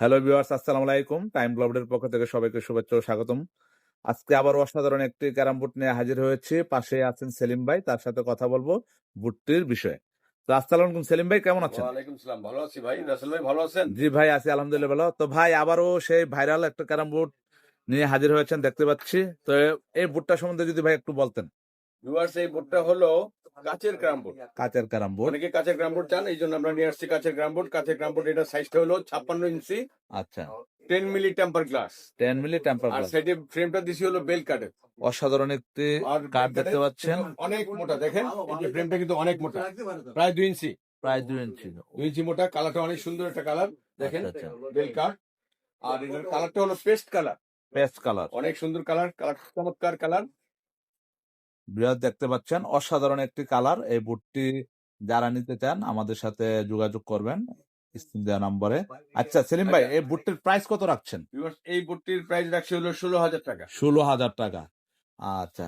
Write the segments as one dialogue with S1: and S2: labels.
S1: Hello viewers আসসালামু আলাইকুম। Time গ্লোবের পক্ষ থেকে সবাইকে শুভেচ্ছা ও স্বাগতম। আজকে আবার অসাধারণ একটি ক্যারাম বুট নিয়ে হাজির হয়েছে। পাশে আছেন সেলিম ভাই তার সাথে কথা বলব বুটটির বিষয়ে। তো আসসালামু আলাইকুম সেলিম ভাই কেমন আছেন?
S2: ওয়ালাইকুম সালাম ভালো আছি ভাই। রাসেল ভাই ভালো আছেন?
S1: জি ভাই আছি আলহামদুলিল্লাহ ভালো। তো ভাই আবারও সেই ভাইরাল একটা ক্যারাম বুট নিয়ে হাজির হয়েছেন দেখতে পাচ্ছি। তো এই বুটটা সম্বন্ধে যদি ভাই একটু বলতেন।
S2: ভিউয়ার্স এই বোর্ডটা হলো কাচের গ্রাম বোর্ড।
S1: কাচের ক্যারাম বুট
S2: অনেকে কাচের গ্রাম বোর্ড চান এই জন্য আমরা নিয়ে আসছি কাচের গ্রাম বোর্ড। কাচের গ্রাম বোর্ড এটা সাইজটা হলো ছাপ্পান্ন ইঞ্চি।
S1: আচ্ছা।
S2: Ten milli temper glass
S1: ten milli temper
S2: আর সাইডে ফ্রেমটা দিছি হলো বেল কাটের
S1: অসাধারণ একটি
S2: আর
S1: কার্ড দেখতে পাচ্ছেন।
S2: অনেক মোটা দেখেন এই ফ্রেমটা কিন্তু অনেক মোটা। প্রায় দুই ইঞ্চি।
S1: প্রায় দুই ইঞ্চি।
S2: দুই ইঞ্চি মোটা কালারটা অনেক সুন্দর একটা কালার দেখেন
S1: আচ্ছা, আচ্ছা।
S2: বেল কাট আর এটার কালারটা হলো পেস্ট কালার
S1: পেস্ট কালার
S2: অনেক সুন্দর কালার কালার চমৎকার কালার
S1: বৃহৎ দেখতে পাচ্ছেন অসাধারণ একটি কালার। এই বুটটি যারা নিতে চান আমাদের সাথে যোগাযোগ করবেন স্ক্রিন দেওয়া নম্বরে। আচ্ছা সেলিম ভাই এই বুটটির প্রাইস কত রাখছেন?
S2: এই বোর্ডটির প্রাইস রাখছে হলো ষোলো হাজার টাকা।
S1: ষোলো হাজার টাকা। আচ্ছা।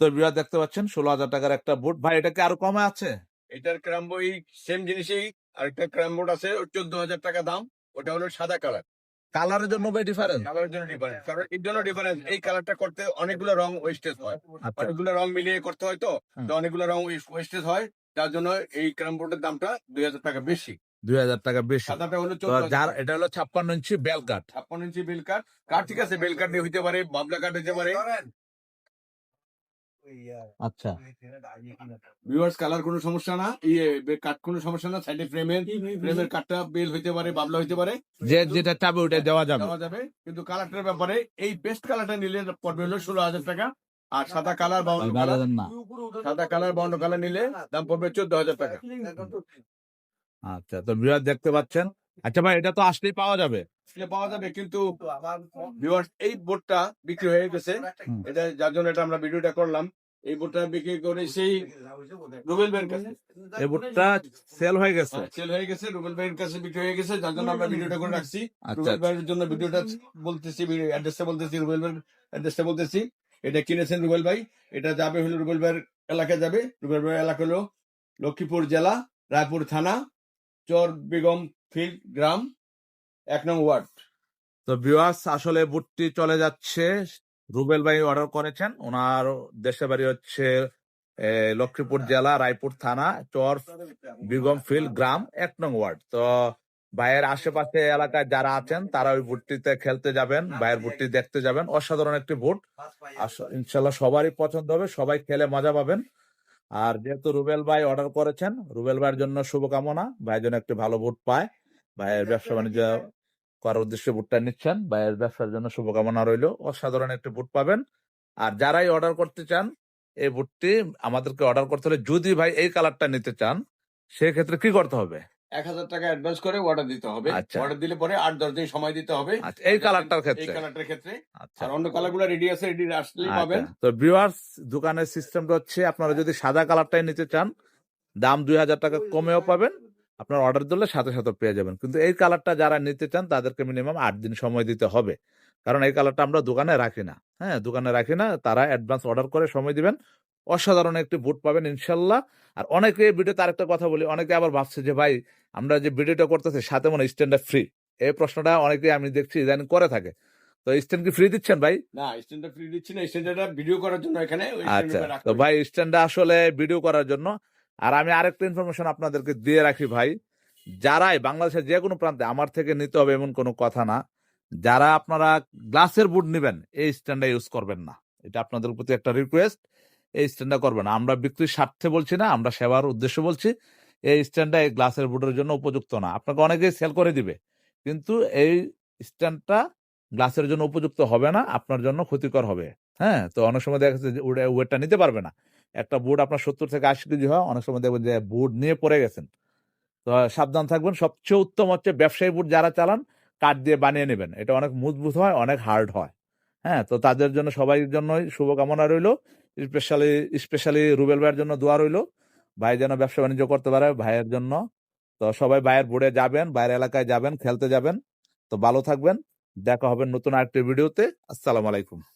S1: তো বৃহৎ দেখতে পাচ্ছেন ষোলো হাজার টাকার একটা বুট। ভাই এটা কি আরও কমে আছে?
S2: এটার ক্রাম্বো এই সেম জিনিসই আরেকটা ক্রাম্বোর্ড আছে চোদ্দ হাজার টাকা দাম। ওটা হলো সাদা কালার।
S1: কালারের জন্য ভাই ডিফারেন্স
S2: কালারের জন্য ডিফারেন্স কারণ এর জন্য ডিফারেন্স এই কালারটা করতে অনেকগুলো রং ওয়েস্টেজ হয়।
S1: আচ্ছা।
S2: অনেকগুলো রং মিলিয়ে করতে হয় তো? অনেকগুলো রং ওয়েস্টেজ হয়। যার জন্য এই ক্রাম্বোর্ডের দামটা দুই হাজার টাকা বেশি।
S1: দুই হাজার টাকা বেশি।
S2: সাদাটা হলো
S1: তো যার এটা হলো ছাপ্পান্ন ইঞ্চি বেল কাঠ।
S2: ছাপ্পান্ন ইঞ্চি বেল কাঠ। কাঠ ঠিক আছে বেল কাঠ দিয়ে হইতে পারে বাবলা কাঠ হইতে পারে।
S1: আচ্ছা।
S2: ভিউয়ার্স কালার কোনো সমস্যা না কোনো সমস্যা না সাইডে ফ্রেমের ফ্রেমের কাঠটা বেল হইতে পারে বাবলা হইতে পারে।
S1: যে যেটা চাবে ওটা দেওয়া যাবে।
S2: দেওয়া যাবে কিন্তু কালারটার ব্যাপারে এই পেস্ট কালারটা নিলে পড়বে হলো ষোলো হাজার টাকা আর সাদা কালার সাদা কালার কালার নিলে দাম পড়বে চোদ্দ হাজার টাকা।
S1: আচ্ছা তো দেখতে পাচ্ছেন? আচ্ছা ভাই এটা তো আসলেই পাওয়া যাবে।
S2: পাওয়া যাবে কিন্তু এই বোর্ডটা বিক্রি হয়ে গেছে। এটা যার জন্য এটা আমরা ভিডিওটা করলাম। এই বোর্ডটা বিক্রি করে সেই রুবেল ভাইয়ের কাছে।
S1: এই বুটটা সেল হয়ে গেছে।
S2: সেল হয়ে গেছে রুবেল ভাইয়ের কাছে বিক্রি হয়ে গেছে যার জন্য আমরা ভিডিওটা করে রাখছি।
S1: আচ্ছা
S2: রুবেল ভাইয়ের জন্য ভিডিওটা বলতেছি অ্যাড্রেসটা বলতেছি রুবেল ভাইয়ের অ্যাড্রেসটা বলতেছি। এটা কিনেছেন রুবেল ভাই এটা যাবে হলো রুবেল ভাইয়ের এলাকায় যাবে। রুবেল ভাইয়ের এলাকা হলো লক্ষ্মীপুর জেলা রায়পুর থানা চর বেগম ফিল্ড গ্রাম এক নং ওয়ার্ড।
S1: তো ভিউয়ার্স আসলে বুটটি চলে যাচ্ছে। রুবেল ভাই অর্ডার করেছেন। ওনার দেশের বাড়ি হচ্ছে লক্ষ্মীপুর জেলা, রায়পুর থানা, চর বিগম ফিল্ড গ্রাম, এক নং ওয়ার্ড। তো ভাইয়ের আশেপাশে এলাকায় যারা আছেন, তারা ওই বুটটিতে খেলতে যাবেন, ভাইয়ের বুটটি দেখতে যাবেন। অসাধারণ একটি আস- ইনশাল্লাহ সবারই পছন্দ হবে, সবাই খেলে মজা পাবেন। আর যেহেতু রুবেল ভাই অর্ডার করেছেন, রুবেল ভাইয়ের জন্য শুভকামনা। ভাই যেন একটি ভালো বুট পায়। ভাইয়ের ব্যবসা বাণিজ্য করার উদ্দেশ্যে বুটটা নিচ্ছেন। ভাইয়ের ব্যবসার জন্য শুভকামনা রইল। অসাধারণ একটি বুট পাবেন। আর যারাই অর্ডার করতে চান এই বুটটি আমাদেরকে অর্ডার করতে হলে যদি ভাই এই কালারটা নিতে চান সেক্ষেত্রে কি করতে হবে?
S2: এক হাজার টাকা অ্যাডভান্স করে অর্ডার দিতে হবে।
S1: আচ্ছা।
S2: অর্ডার দিলে পরে আট দশ দিন সময় দিতে হবে।
S1: আচ্ছা এই কালারটার
S2: এই
S1: ক্ষেত্রে?
S2: কালারটার ক্ষেত্রে।
S1: আচ্ছা।
S2: আর অন্য কালারগুলো রেডি আছে রেডি আসলেই পাবেন।
S1: আচ্ছা। তো ভিউয়ার্স দোকানের সিস্টেমটা হচ্ছে আপনারা যদি সাদা কালারটাই নিতে চান দাম দুই হাজার টাকা কমেও পাবেন। আপনার অর্ডার দিলে সাথে সাথে পেয়ে যাবেন। কিন্তু এই কালারটা যারা নিতে চান তাদেরকে মিনিমাম আট দিন সময় দিতে হবে। কারণ এই কালারটা আমরা দোকানে রাখি না। হ্যাঁ দোকানে রাখি না তারা অ্যাডভান্স অর্ডার করে সময় দিবেন। অসাধারণ একটি বুট পাবেন ইনশাল্লাহ। আর অনেকে ভিডিওতে আরেকটা কথা বলি অনেকে আবার ভাবছে যে ভাই আমরা যে ভিডিওটা করতেছি সাথে মনে স্ট্যান্ডটা ফ্রি এই প্রশ্নটা অনেকে আমি দেখছি ইদানিং করে থাকে। তো স্ট্যান্ড কি ফ্রি দিচ্ছেন ভাই?
S2: না স্ট্যান্ডটা ফ্রি দিচ্ছি না স্ট্যান্ডটা ভিডিও করার জন্য এখানে
S1: আচ্ছা তো ভাই স্ট্যান্ডটা আসলে ভিডিও করার জন্য আর আমি আরেকটা ইনফরমেশন আপনাদেরকে দিয়ে রাখি ভাই, যারাই বাংলাদেশের যে কোনো প্রান্তে আমার থেকে নিতে হবে এমন কোনো কথা না, যারা আপনারা গ্লাসের বুট নেবেন, এই স্ট্যান্ডটা ইউজ করবেন না। এটা আপনাদের প্রতি একটা রিকোয়েস্ট এই স্ট্যান্ডটা করবেন আমরা বিক্রির স্বার্থে বলছি না, আমরা সেবার উদ্দেশ্য বলছি, এই স্ট্যান্ডটা এই গ্লাসের বুটের জন্য উপযুক্ত না। আপনাকে অনেকেই সেল করে দিবে, কিন্তু এই স্ট্যান্ডটা গ্লাসের জন্য উপযুক্ত হবে না, আপনার জন্য ক্ষতিকর হবে। হ্যাঁ তো অনেক সময় দেখা যাচ্ছে ওয়েটটা নিতে পারবে না। একটা বুট আপনার সত্তর থেকে আশি কেজি হয়, অনেক সময় দেখবেন যে বুট নিয়ে পড়ে গেছেন। তো সাবধান থাকবেন। সবচেয়ে উত্তম হচ্ছে ব্যবসায়ী বুট যারা চালান, কাঠ দিয়ে বানিয়ে নেবেন। এটা অনেক মজবুত হয়, অনেক হার্ড হয়। হ্যাঁ তো তাদের জন্য, সবাই জন্যই শুভকামনা রইল। স্পেশালি স্পেশালি রুবেল ভাইয়ের জন্য দোয়া রইল। ভাই যেন ব্যবসা বাণিজ্য করতে পারে ভাইয়ের জন্য। তো সবাই ভাইয়ের বোর্ডে যাবেন বাইরের এলাকায় যাবেন, খেলতে যাবেন। তো ভালো থাকবেন। দেখা হবে নতুন আরেকটি ভিডিওতে আসসালামু আলাইকুম।